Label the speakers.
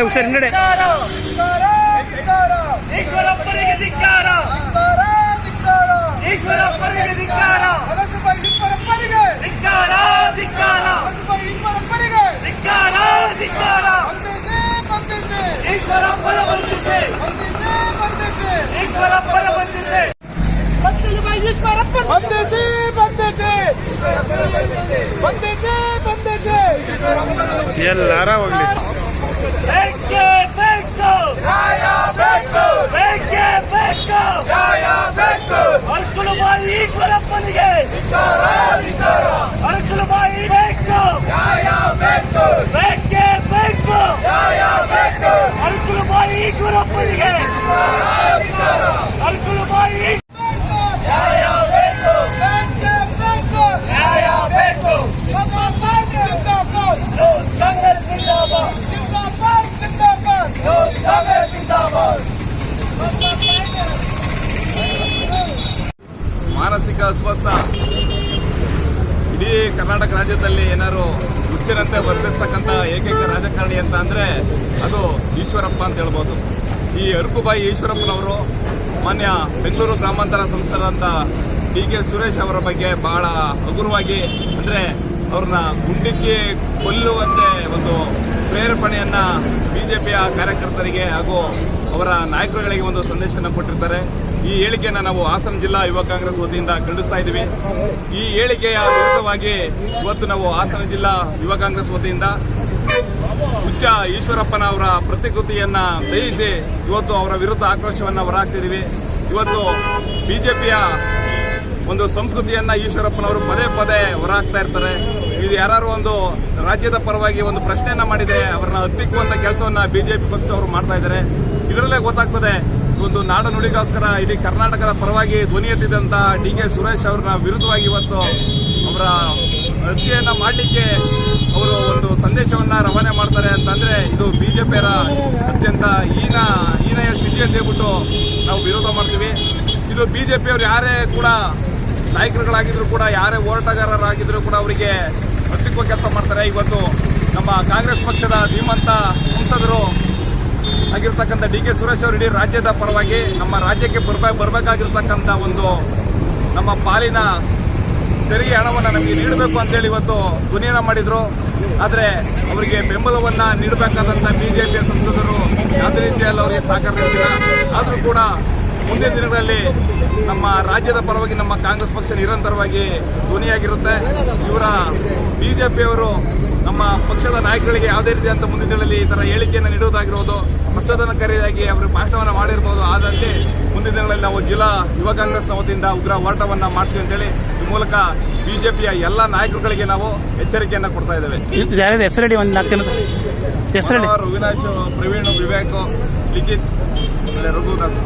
Speaker 1: ಹುಷಾರ್ ಹಿಂಗಡೆ
Speaker 2: ಈಶ್ವರಪ್ಪನಿಗೆ ಧಿಕ್ಕಾರ. ಈಶ್ವರಪ್ಪನಿಗೆ ಧಿಕ್ಕಾರ. ಧಿಕ್ಕಾರ ಧಿಕ್ಕಾರ. ಧಿಕ್ಕಾರ ಧಿಕ್ಕಾರ. ಈಶ್ವರಪ್ಪನ ಬಂಧಿಸಿ. ಈಶ್ವರಪ್ಪನ ಬಂಧಿಸಿ.
Speaker 3: ಬಂಧಿಸಿ ಬಂಧಿಸಿ. ಬಂಧಿಸಿ. ಬಂಧಿಸಿ.
Speaker 1: ಎಲ್ಲಾರ ಹೋಗ್ಲಿ
Speaker 4: ಅಸ್ವಸ್ಥ. ಇಡೀ ಕರ್ನಾಟಕ ರಾಜ್ಯದಲ್ಲಿ ಏನಾದ್ರು ಹುಚ್ಚರಂತೆ ವರ್ತಿಸ್ತಕ್ಕಂಥ ಏಕೈಕ ರಾಜಕಾರಣಿ ಅಂತ ಅಂದರೆ ಅದು ಈಶ್ವರಪ್ಪ ಅಂತ ಹೇಳ್ಬೋದು. ಈ ಅರಕುಬಾಯಿ ಈಶ್ವರಪ್ಪನವರು ಮಾನ್ಯ ಬೆಂಗಳೂರು ಗ್ರಾಮಾಂತರ ಸಂಸದರಂತ ಡಿ ಕೆ ಸುರೇಶ್ ಅವರ ಬಗ್ಗೆ ಬಹಳ ಹಗುರವಾಗಿ ಅಂದರೆ ಅವ್ರನ್ನ ಗುಂಡಿಕ್ಕಿ ಕೊಲ್ಲುವಂತೆ ಒಂದು ಪ್ರೇರೇಪಣೆಯನ್ನು ಬಿ ಜೆ ಪಿಯ ಕಾರ್ಯಕರ್ತರಿಗೆ ಹಾಗೂ ಅವರ ನಾಯಕರುಗಳಿಗೆ ಒಂದು ಸಂದೇಶವನ್ನು ಕೊಟ್ಟಿರ್ತಾರೆ. ಈ ಹೇಳಿಕೆಯನ್ನು ನಾವು ಹಾಸನ ಜಿಲ್ಲಾ ಯುವ ಕಾಂಗ್ರೆಸ್ ವತಿಯಿಂದ ಖಂಡಿಸ್ತಾ ಇದ್ದೀವಿ. ಈ ಹೇಳಿಕೆಯ ವಿರುದ್ಧವಾಗಿ ಇವತ್ತು ನಾವು ಹಾಸನ ಜಿಲ್ಲಾ ಯುವ ಕಾಂಗ್ರೆಸ್ ವತಿಯಿಂದ ಹುಚ್ಚ ಈಶ್ವರಪ್ಪನ ಅವರ ಪ್ರತಿಕೃತಿಯನ್ನ ದಯಿಸಿ ಇವತ್ತು ಅವರ ವಿರುದ್ಧ ಆಕ್ರೋಶವನ್ನ ಹೊರಹಾಕ್ತಿದ್ದೀವಿ. ಇವತ್ತು ಬಿಜೆಪಿಯ ಒಂದು ಸಂಸ್ಕೃತಿಯನ್ನ ಈಶ್ವರಪ್ಪನವರು ಪದೇ ಪದೇ ಹೊರಹಾಕ್ತಾ ಇರ್ತಾರೆ. ಇದು ಯಾರು ಒಂದು ರಾಜ್ಯದ ಪರವಾಗಿ ಒಂದು ಪ್ರಶ್ನೆಯನ್ನ ಮಾಡಿದೆ ಅವರನ್ನ ಹತ್ತಿಕ್ಕುವಂತ ಕೆಲಸವನ್ನ ಬಿಜೆಪಿ ಪಕ್ಷದವರು ಮಾಡ್ತಾ ಇದ್ದಾರೆ. ಇದರಲ್ಲೇ ಗೊತ್ತಾಗ್ತದೆ, ಒಂದು ನಾಡ ನುಡಿಗೋಸ್ಕರ ಇಡೀ ಕರ್ನಾಟಕದ ಪರವಾಗಿ ಧ್ವನಿ ಎತ್ತಿದಂತ ಡಿ ಕೆ ಸುರೇಶ್ ಅವ್ರನ್ನ ವಿರುದ್ಧವಾಗಿ ಇವತ್ತು ಅವರ ಹತ್ಯೆಯನ್ನ ಮಾಡಲಿಕ್ಕೆ ಅವರು ಒಂದು ಸಂದೇಶವನ್ನ ರವಾನೆ ಮಾಡ್ತಾರೆ ಅಂತಂದ್ರೆ, ಇದು ಬಿಜೆಪಿಯರ ಅತ್ಯಂತ ಹೀನ, ಹೀನೆಯ ಸ್ಥಿತಿ ಅಂತ ಹೇಳ್ಬಿಟ್ಟು ನಾವು ವಿರೋಧ ಮಾಡ್ತೀವಿ. ಇದು ಬಿಜೆಪಿಯವರು ಯಾರೇ ಕೂಡ ನಾಯಕರುಗಳಾಗಿದ್ರು ಕೂಡ, ಯಾರೇ ಹೋರಾಟಗಾರರಾಗಿದ್ರು ಕೂಡ ಅವರಿಗೆ ಹತ್ತಿಕ್ಕುವ ಕೆಲಸ ಮಾಡ್ತಾರೆ. ಇವತ್ತು ನಮ್ಮ ಕಾಂಗ್ರೆಸ್ ಪಕ್ಷದ ಧೀಮಂತ ಸಂಸದರು ಆಗಿರ್ತಕ್ಕಂಥ ಡಿ ಕೆ ಸುರೇಶ್ ಅವರು ಇಡೀ ರಾಜ್ಯದ ಪರವಾಗಿ ನಮ್ಮ ರಾಜ್ಯಕ್ಕೆ ಬರ್ಬ, ಬರಬೇಕಾಗಿರ್ತಕ್ಕಂಥ ಒಂದು ನಮ್ಮ ಪಾಲಿನ ತೆರಿಗೆ ಹಣವನ್ನು ನಮಗೆ ನೀಡಬೇಕು ಅಂತೇಳಿ ಇವತ್ತು ಧ್ವನಿಯನ್ನು ಮಾಡಿದರು. ಆದರೆ ಅವರಿಗೆ ಬೆಂಬಲವನ್ನು ನೀಡಬೇಕಾದಂಥ ಬಿ ಜೆ ಪಿಯ ಸಂಸದರು ಯಾವುದೇ ರೀತಿಯಲ್ಲಿ ಅವರಿಗೆ ಸಹಕರಿಸಿಲ್ಲ ಆದರೂ ಕೂಡ ಮುಂದಿನ ದಿನಗಳಲ್ಲಿ ನಮ್ಮ ರಾಜ್ಯದ ಪರವಾಗಿ ನಮ್ಮ ಕಾಂಗ್ರೆಸ್ ಪಕ್ಷ ನಿರಂತರವಾಗಿ ಧ್ವನಿಯಾಗಿರುತ್ತೆ. ಇವರ ಬಿಜೆಪಿಯವರು ನಮ್ಮ ಪಕ್ಷದ ನಾಯಕರಿಗೆ ಯಾವುದೇ ರೀತಿಯಾದಂಥ ಮುಂದಿನ ದಿನಗಳಲ್ಲಿ ಈ ಥರ ಹೇಳಿಕೆಯನ್ನು ನೀಡುವುದಾಗಿರ್ಬೋದು ಪ್ರಚೋದನಕಾರಿಯಾಗಿ ಅವರು ಭಾಷಣವನ್ನು ಮಾಡಿರ್ಬೋದು. ಆದಂತೆ ಮುಂದಿನ ದಿನಗಳಲ್ಲಿ ನಾವು ಜಿಲ್ಲಾ ಯುವ ಕಾಂಗ್ರೆಸ್ನ ವತಿಯಿಂದ ಉಗ್ರ ಹೋರಾಟವನ್ನು ಮಾಡ್ತೀವಿ ಅಂತೇಳಿ ಈ ಮೂಲಕ ಬಿಜೆಪಿಯ ಎಲ್ಲ ನಾಯಕರುಗಳಿಗೆ ನಾವು ಎಚ್ಚರಿಕೆಯನ್ನು ಕೊಡ್ತಾ ಇದ್ದೇವೆ.
Speaker 1: ಹೆಸರಡಿ ಒಂದು ನಾಲ್ಕು ಜನ ಹೆಸರಡಿ.
Speaker 4: ಅವಿನಾಶ್ ಪ್ರವೀಣ್ ವಿವೇಕ್ ಲಿಖಿತ್ ರಘುದಾಸ್